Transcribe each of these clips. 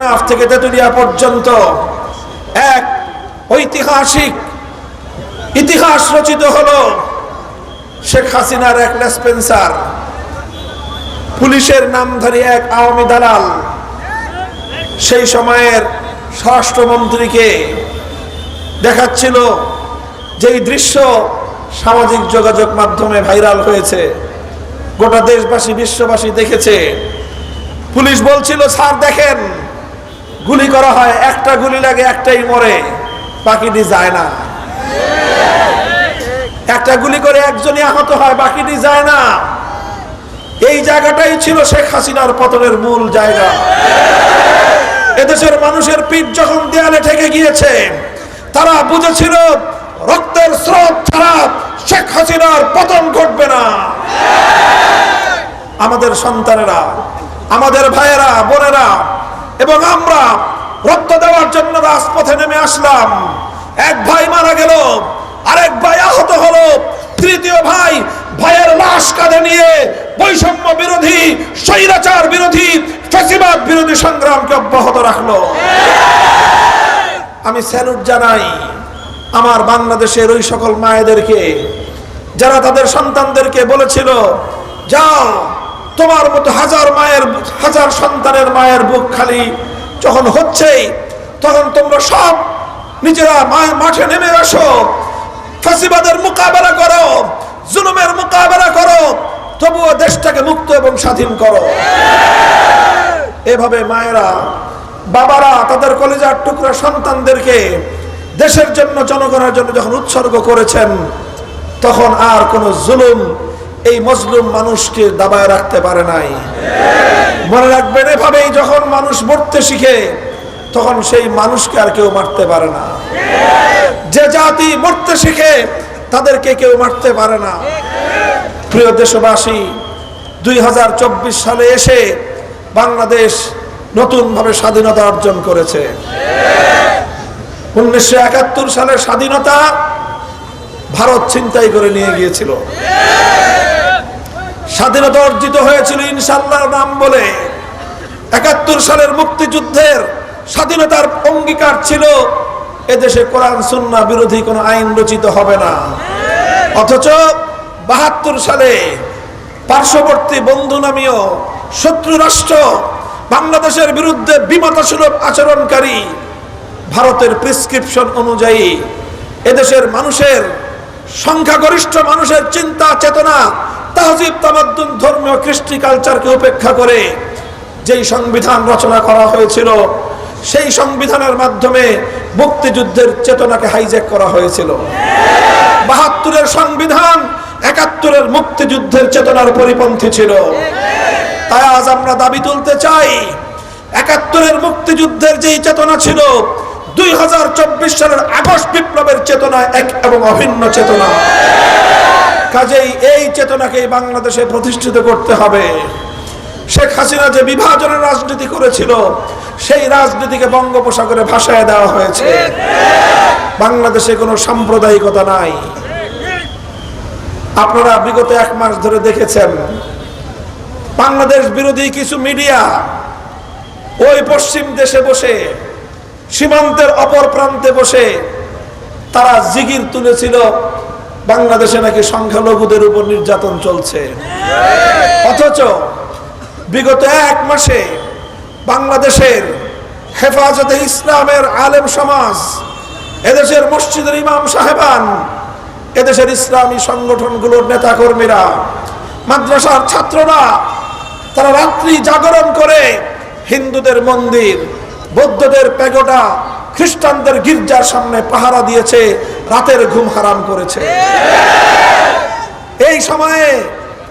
টেকনাফ থেকে তেতুলিয়া পর্যন্ত এক ঐতিহাসিক ইতিহাস রচিত হলো শেখ হাসিনার এক লেসপেন্সার। পুলিশের নামধারী এক আওয়ামী দালাল সেই সময়ের স্বরাষ্ট্রমন্ত্রীকে দেখাচ্ছিল যেই দৃশ্য সামাজিক যোগাযোগ মাধ্যমে ভাইরাল হয়েছে। গোটা দেশবাসী, বিশ্ববাসী দেখেছে। পুলিশ বলছিল, স্যার, দেখেন। গুলি করা হয়, একটা গুলি লাগে, একটাই মরে, বাকিটি যায় না। একটা গুলি করে একজনই আহত হয়, বাকিটি যায় না। এই জায়গাটাই ছিল শেখ হাসিনার পতনের মূল জায়গা। এদেশের মানুষের পিঠ যখন দেয়ালে ঠেকে গিয়েছে, তারা বুঝেছিল রক্তের স্রোত ছাড়া শেখ হাসিনার পতন ঘটবে না। আমাদের সন্তানেরা, আমাদের ভাইয়েরা, বোনেরা এবং আমরা রক্ত দেওয়ার জন্য রাজপথে নেমে আসলাম। এক ভাই মারা গেল, আরেক ভাই আহত হলো, তৃতীয় ভাই ভাইয়ের লাশ কাঁধে নিয়ে বৈষম্য বিরোধী, স্বৈরাচার বিরোধী ফেসিবাদ বিরোধী সংগ্রামকে অব্যাহত রাখল। আমি স্যালুট জানাই আমার বাংলাদেশের ওই সকল মায়েদেরকে, যারা তাদের সন্তানদেরকে বলেছিল, যাও তোমার মতো হাজার মায়ের হাজার সন্তানের মায়ের বুক খালি যখন হচ্ছেই, তখন তোমরা সব নিজেরা মাঠে নেমে আসো, ফাঁসিবাদের মোকাবেলা করো, জুলুমের মোকাবেলা করো, তবুও দেশটাকে মুক্ত এবং স্বাধীন করো। এভাবে মায়েরা, বাবারা তাদের কলেজার টুকরা সন্তানদেরকে দেশের জন্য, জনগণের জন্য যখন উৎসর্গ করেছেন, তখন আর কোন জুলুম এই মজলুম মানুষকে দাবায় রাখতে পারে নাই। মনে রাখবেন, এভাবেই যখন মানুষ মরতে শিখে, তখন সেই মানুষকে আর কেউ মারতে পারে না। যে জাতি মরতে শিখে, তাদেরকে কেউ মারতে পারে না। প্রিয় দেশবাসী, দুই হাজার চব্বিশ সালে এসে বাংলাদেশ নতুনভাবে স্বাধীনতা অর্জন করেছে। উনিশশো একাত্তর সালে স্বাধীনতা ভারত ছিনতাই করে নিয়ে গিয়েছিল। স্বাধীনতা অর্জিত হয়েছিল ইনশাল্লাহ নাম বলে। একাত্তর সালের মুক্তিযুদ্ধের স্বাধীনতার অঙ্গীকার ছিল, এদেশে কোরআন, সুন্না বিরোধী কোনো আইন রচিত হবে না। অথচ বাহাত্তর সালে পার্শ্ববর্তী বন্ধু নামীয় শত্রু রাষ্ট্র বাংলাদেশের বিরুদ্ধে বিমতাসুলভ আচরণকারী ভারতের প্রেসক্রিপশন অনুযায়ী এদেশের মানুষের, সংখ্যাগরিষ্ঠ মানুষের চিন্তা, চেতনা তাহজিব তামাদ্দুন ধর্মীয় কৃষ্টি কালচারকে উপেক্ষা করে যেই সংবিধান রচনা করা হয়েছিল, সেই সংবিধানের মাধ্যমে মুক্তিযুদ্ধের চেতনাকে হাইজ্যাক করা হয়েছিল। বাহাত্তরের সংবিধান একাত্তরের মুক্তিযুদ্ধের চেতনার পরিপন্থী ছিল। তাই আজ আমরা দাবি তুলতে চাই, একাত্তরের মুক্তিযুদ্ধের যেই চেতনা ছিল, দুই হাজার চব্বিশ সালের আগস্ট বিপ্লবের চেতনা এক এবং অভিন্ন চেতনা। কাজেই এই চেতনাকে বাংলাদেশে প্রতিষ্ঠিত করতে হবে। শেখ হাসিনা যে বিভাজনের রাজনীতি করেছিল, সেই রাজনীতিকে বঙ্গোপসাগরে ভাসায় দেওয়া হয়েছে। বাংলাদেশে কোনো সাম্প্রদায়িকতা নাই। আপনারা বিগত এক মাস ধরে দেখেছেন, বাংলাদেশ বিরোধী কিছু মিডিয়া ওই পশ্চিম দেশে বসে, সীমান্তের অপর প্রান্তে বসে, তারা জিগির তুলেছিল বাংলাদেশে নাকি সংখ্যালঘুদের উপর নির্যাতন চলছে। অথচ বিগত এক মাসে বাংলাদেশের হেফাজতে ইসলামের আলেম সমাজ, এদেশের মসজিদের ইমাম সাহেবান, এদেশের ইসলামী সংগঠনগুলোর নেতাকর্মীরা, মাদ্রাসার ছাত্ররা, তারা রাত্রি জাগরণ করে হিন্দুদের মন্দির, বৌদ্ধদের পেগোটা খ্রিস্টানদের গির্জার সামনে পাহারা দিয়েছে। রাতের ঘুম হারাম করেছে। এই সময়ে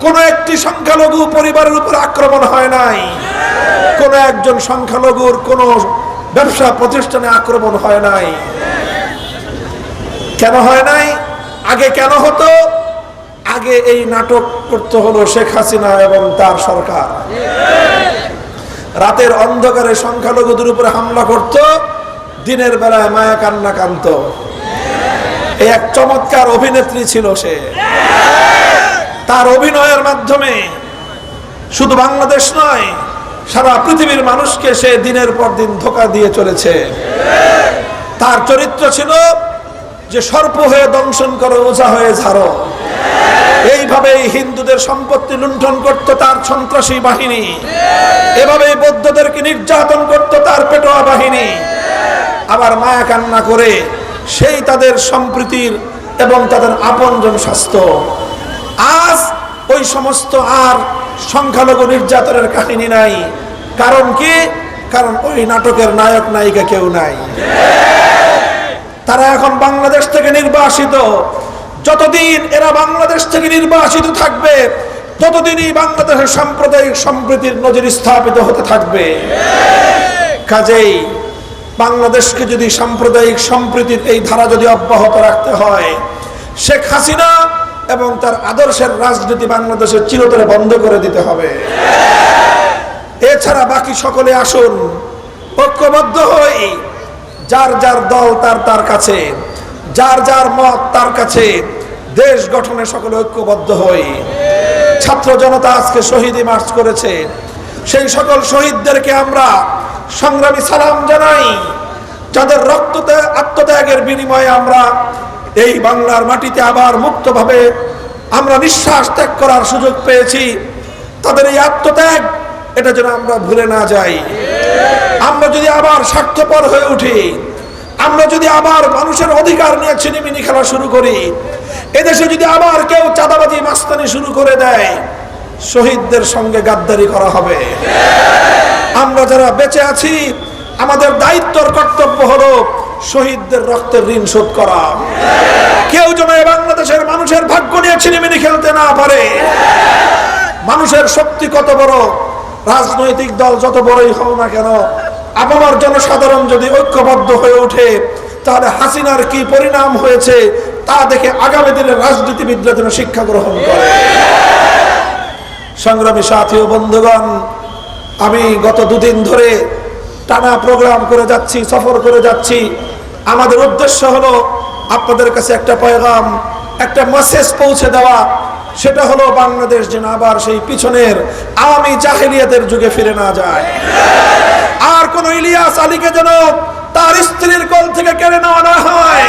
কোন একটি সংখ্যালঘু পরিবারের উপর আক্রমণ হয় নাই। কোন একজন সংখ্যালঘুর কোন ব্যবসা প্রতিষ্ঠানে আক্রমণ হয় নাই। কেন হয় নাই? আগে কেন হতো? আগে এই নাটক করতে হলো শেখ হাসিনা এবং তার সরকার। রাতের অন্ধকারে সংখ্যালঘুদের উপরে হামলা করত, দিনের বেলায় মায়া কান্না কান্ত। এই এক চমৎকার অভিনেত্রী ছিল সে। তার অভিনয়ের মাধ্যমে শুধু বাংলাদেশ নয়, সারা পৃথিবীর মানুষকে সে দিনের পর দিন ধোকা দিয়ে চলেছে। তার চরিত্র ছিল যে সর্প হয়ে দংশন করো ওঝা হয়ে ঝাড়ো। এইভাবে হিন্দুদের সম্পত্তি লুণ্ঠন করত তার সন্ত্রাসী বাহিনী। এভাবে বৌদ্ধদেরকে নির্যাতন করত তার পেটোয়া বাহিনী। আবার মায়া কান্না করে সেই তাদের সম্প্রীতির এবং তাদের আপনজন স্বাস্থ্য আজ ওই সমস্ত আর সংখ্যালঘু নির্যাতনের কাহিনী নাই। কারণ কি? কারণ ওই নাটকের নায়ক নায়িকা কেউ নাই। তারা এখন বাংলাদেশ থেকে নির্বাসিত। যতদিন এরা বাংলাদেশ থেকে নির্বাসিত থাকবে, ততদিনই বাংলাদেশের সাম্প্রদায়িক সম্প্রীতির নজির স্থাপিত হতে থাকবে। কাজেই বাংলাদেশকে যদি সাম্প্রদায়িক সম্প্রীতির এই ধারা যদি অব্যাহত রাখতে হয়, শেখ হাসিনা এবং তার আদর্শের রাজনীতি বাংলাদেশের চিরতরে বন্ধ করে দিতে হবে। এছাড়া বাকি সকলে আসুন, ঐক্যবদ্ধ হই, যার যার দল তার তার কাছে, যার যার মত তার কাছে, দেশ গঠনে সকলে ঐক্যবদ্ধ হই। ছাত্র জনতা আজকে শহীদি মার্চ করেছে। সেই সকল শহীদদেরকে আমরা সংগ্রামী সালাম জানাই। যাদের রক্ততে, আত্মত্যাগের বিনিময়ে আমরা এই বাংলার মাটিতে আবার মুক্তভাবে আমরা নিঃশ্বাস ত্যাগ করার সুযোগ পেয়েছি, তাদের এই আত্মত্যাগ, এটা যেন আমরা ভুলে না যাই। আমরা যদি আবার স্বার্থপর হয়ে উঠি, আমরা যদি আবার মানুষের অধিকার নিয়ে ছিনিমিনি খেলা শুরু করি, এদেশে যদি আবার কেউ চাঁদাবাজি, মাস্তানি শুরু করে দেয়, শহীদদের সঙ্গে গাদ্দারি করা হবে। আমরা যারা বেঁচে আছি, আমাদের দায়িত্বর কর্তব্য হলো শহীদদের রক্তের ঋণ শোধ করা। কেউ যেন বাংলাদেশের মানুষের ভাগ্য নিয়ে ছিনিমিনি খেলতে না পারে। মানুষের শক্তি কত বড়, রাজনৈতিক দল যত বড়ই হোক না কেন আপামার জনসাধারণ যদি ঐক্যবদ্ধ হয়ে ওঠে, তাহলে হাসিনার কি পরিণাম হয়েছে তা দেখে আগামী দিনের রাজনীতিবিদরা যেন শিক্ষা গ্রহণ করে। সংগ্রামী সাথী ও বন্ধুগণ আমি গত দুদিন ধরে টানা প্রোগ্রাম করে যাচ্ছি, সফর করে যাচ্ছি। আমাদের উদ্দেশ্য হলো আপনাদের কাছে একটা পয়গাম, একটা মেসেজ পৌঁছে দেওয়া। সেটা হলো বাংলাদেশ যেন আবার সেই পিছনের আওয়ামী জাহেলিয়াতের যুগে ফিরে না যায়। আর কোন ইলিয়াস আলীকে যেন তার স্ত্রীর কোল থেকে কেড়ে নেওয়া না হয়।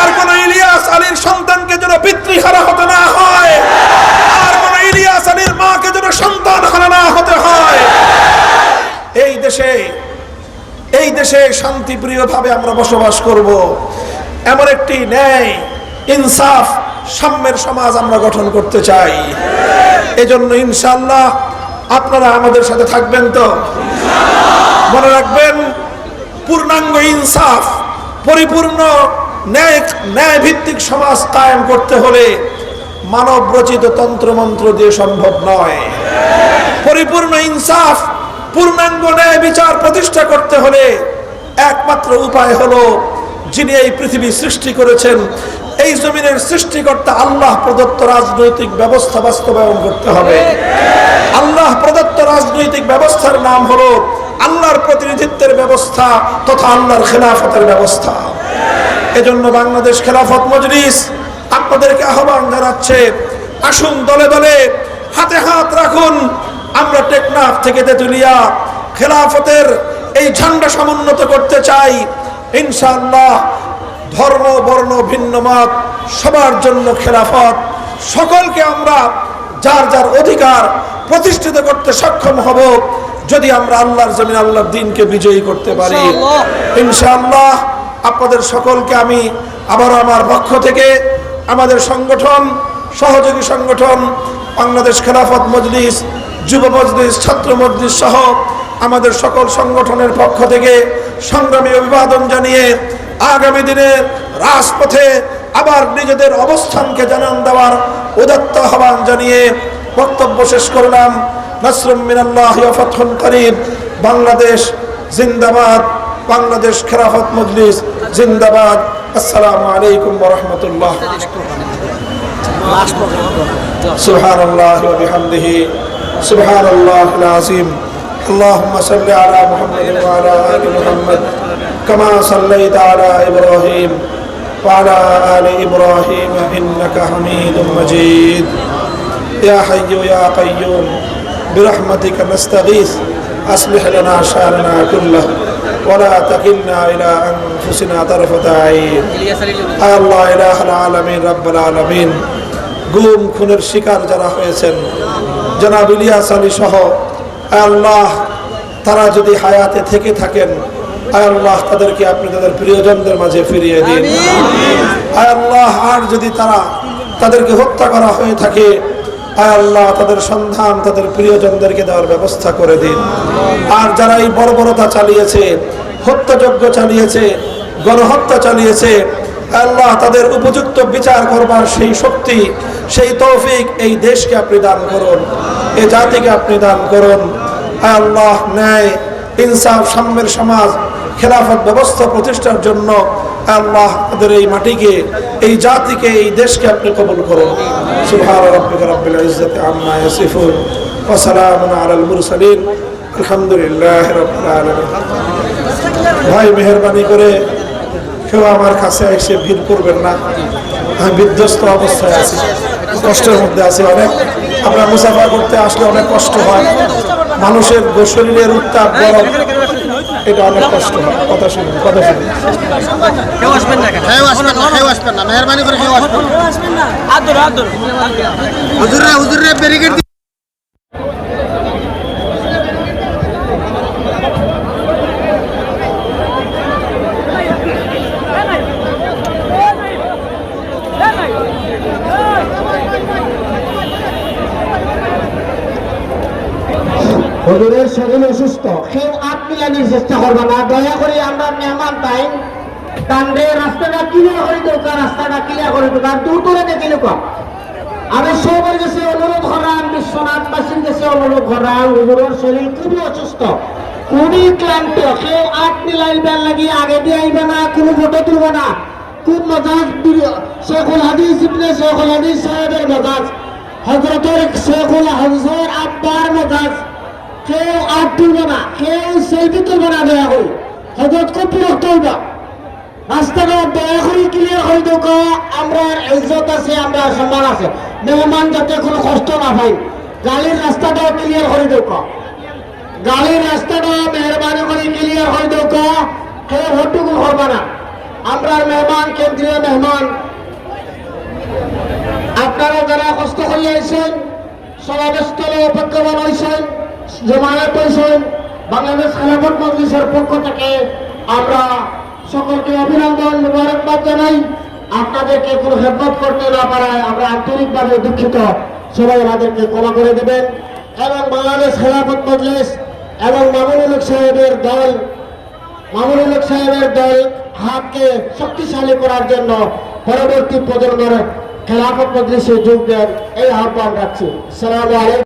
আর কোন ইলিয়াস আলীর সন্তানকে যেন পিতৃহারা হতে না হয়। আর ইলিয়াস মাকে যেন সন্তান হারা না হতে হয়। এই দেশে এই দেশে শান্তিপ্রিয়ভাবে আমরা বসবাস করব। এমন একটি ন্যায়, ইনসাফ, সাম্যের সমাজ আমরা গঠন করতে চাই। এজন্য ইনশাল্লাহ আপনারা আমাদের সাথে থাকবেন তো? মনে রাখবেন, পূর্ণাঙ্গ ইনসাফ, পরিপূর্ণ ন্যায় ন্যায় ভিত্তিক সমাজ কায়েম করতে হলে মানব রচিত তন্ত্রমন্ত্র দিয়ে সম্ভব নয়। পরিপূর্ণ ইনসাফ, পূর্ণাঙ্গ ন্যায় বিচার প্রতিষ্ঠা করতে হলে একমাত্র উপায় হলো যিনি এই পৃথিবী সৃষ্টি করেছেন, এই জমিনের সৃষ্টিকর্তা আল্লাহ প্রদত্ত রাজনৈতিক ব্যবস্থা বাস্তবায়ন করতে হবে। আল্লাহ প্রদত্ত রাজনৈতিক ব্যবস্থার নাম হলো আল্লাহর প্রতিনিধিত্বের ব্যবস্থা তথা আল্লাহর খেলাফতের ব্যবস্থা। এজন্য বাংলাদেশ খেলাফত মজলিস আপনাদেরকে আহ্বান জানাচ্ছে আসুন দলে দলে হাতে হাত রাখুন। আমরা টেকনাফ থেকে তেতুলিয়া খেলাফতের এই ঝান্ডা সমুন্নত করতে চাই। ইনশাআল্লাহ ধর্ম বর্ণ ভিন্ন মত সবার জন্য খেলাফত। সকলকে আমরা যার যার অধিকার প্রতিষ্ঠিত করতে সক্ষম হব যদি আমরা আল্লাহর জমিন আল্লাহর দিনকে বিজয়ী করতে পারি। ইনশাআল্লাহ। আপনাদের সকলকে আমি আবার আমার পক্ষ থেকে আমাদের সংগঠন, সহযোগী সংগঠন, বাংলাদেশ খেলাফত মজলিস, যুব মজলিস, ছাত্র মজলিস সহ আমাদের সকল সংগঠনের পক্ষ থেকে সংগ্রামী অভিবাদন জানিয়ে আগামী দিনে রাজপথে আবার নিজেদের অবস্থানকে জানান দেওয়ার উদাত্ত আহ্বান জানিয়ে বক্তব্য শেষ করলাম। নাসরুম মিনাল্লাহ করিম। বাংলাদেশ জিন্দাবাদ। বাংলাদেশ খেলাফত মজলিস জিন্দাবাদ। আসসালামু আলাইকুম ওরহমতুল্লাহ سبحان الله وبحمده سبحان الله العظيم اللهم صل على محمد وعلى ال محمد كما صليت على ابراهيم وعلى ال ابراهيم انك حميد مجيد يا حي يا قيوم برحمتك نستغيث أصلح لنا شأننا كله ولا تكلنا إلى أنفسنا طرفة عين আয় আল্লাহ ইলাহাল আলামিন রাব্বুল আলামিন গুম খুনের শিকার যারা হয়েছেন জনাব ইলিয়াস আলী সহ আয় আল্লাহ তারা যদি হায়াতে থেকে থাকেন আয় আল্লাহ তাদেরকে আপনি তাদের প্রিয়জনদের মাঝে ফিরিয়ে দিন আয় আল্লাহ আর যদি তারা তাদেরকে হত্যা করা হয়ে থাকে আয় আল্লাহ, তাদের সন্ধান, তাদের প্রিয়জনদেরকে দেওয়ার ব্যবস্থা করে দিন। আর যারা এই বর্বরতা চালিয়েছে, হত্যাযজ্ঞ চালিয়েছে, গণহত্যা চালিয়েছে আল্লাহ, তাদের উপযুক্ত বিচার করবার সেই শক্তি, সেই তৌফিক এই দেশকে আপনি দান করুন এই জাতিকে আপনি দান করুন। আল্লাহ, ন্যায়, ইনসাফ, সাম্যের সমাজ, খেলাফত ব্যবস্থা প্রতিষ্ঠার জন্য আল্লাহ আমাদের এই মাটিকে এই জাতিকে, এই দেশকে আপনি কবল করুন। সুবহান রাব্বিকা রাব্বিল ইজ্জাতি আম্মা ইয়াসিফুন, ওয়া সালামুন আলাল মুরসালিন, আলহামদুলিল্লাহি আলামিন। ভাই, মেহরবানি করে কেউ আমার কাছে এসে ভিড় করবেন না। আমি বিধ্বস্ত অবস্থায় আছি, কষ্টের মধ্যে আছি অনেক। আমরা মুসাফা করতে আসলে অনেক কষ্ট হয়। মানুষের শরীরের উত্তাপ গরম। এটা অনেক কষ্ট। হয় কথা শুনুন কথা শুনুন। কেউ আসবেন না কেউ আসবেন না কেউ আসবেন না। মেহরবানি করে কেউ আসবেন না। আদর আদর। হুজুরে হুজুরে ব্যারিকেড হুজুরের শরীর অসুস্থ। মিলানির চেষ্টা করবে না। দয়া করে আমরা মেহমান তাই। কান্দে রাস্তাটা ক্লিয়ার করে দরকার রাস্তাটা ক্লিয়ার করে দরকার দূর করে দেখে লোক আমি সবার কাছে অনুরোধ করাম বিশ্বনাথবাসীর কাছে অনুরোধ করাম, হুজুরের শরীর খুবই অসুস্থ। খুবই ক্লান্ত, কেউ আট মিলাইবার লাগি আগে দিয়ে আইবে না, কোনো ফটো তুলবে না। খুব মজাজ শেখুল হাদিস ইবনে, শেখুল হাদিস সাহেবের মজাজ। হজরতের শেখুল হাদিসের আব্বার মজাজ। কেউ আর তুলবে না কেউ সেলফি তুলবে না, দয়া করে। হজরত খুব বিরক্ত হইব রাস্তাঘাট দয়া করে ক্লিয়ার করে দেব আমরা ইজ্জত আছে, আমরা সম্মান আছে। মেহমান যাতে কোনো কষ্ট না পাই গাড়ির রাস্তাটাও ক্লিয়ার করে দেব গাড়ির রাস্তাটা মেহরবানি করে ক্লিয়ার করে দেব কেউ হটুকু করবে না। আমরা মেহমান, কেন্দ্রীয় মেহমান। আপনারা যারা কষ্ট করে আইছেন সমাবেশস্থলে অপেক্ষমান হয়েছেন জমায়েত হয়েছেন বাংলাদেশ খেলাফত মজলিসের পক্ষ থেকে আমরা সকলকে অভিনন্দন মুবারকবাদ জানাই। আপনাদেরকে কোনো হেদমত করতে না পারায় আমরা আন্তরিকভাবে দুঃখিত। সবাই আমাদেরকে ক্ষমা করে দেবেন। এবং বাংলাদেশ খেলাফত মজলিস এবং মামুনুল সাহেবের দল, মামুনুল সাহেবের দল হাতকে শক্তিশালী করার জন্য পরবর্তী প্রজন্মের খেলাফত মজলিসে যোগ দেন এই আহ্বান রাখছি। সালাম আলাইকুম।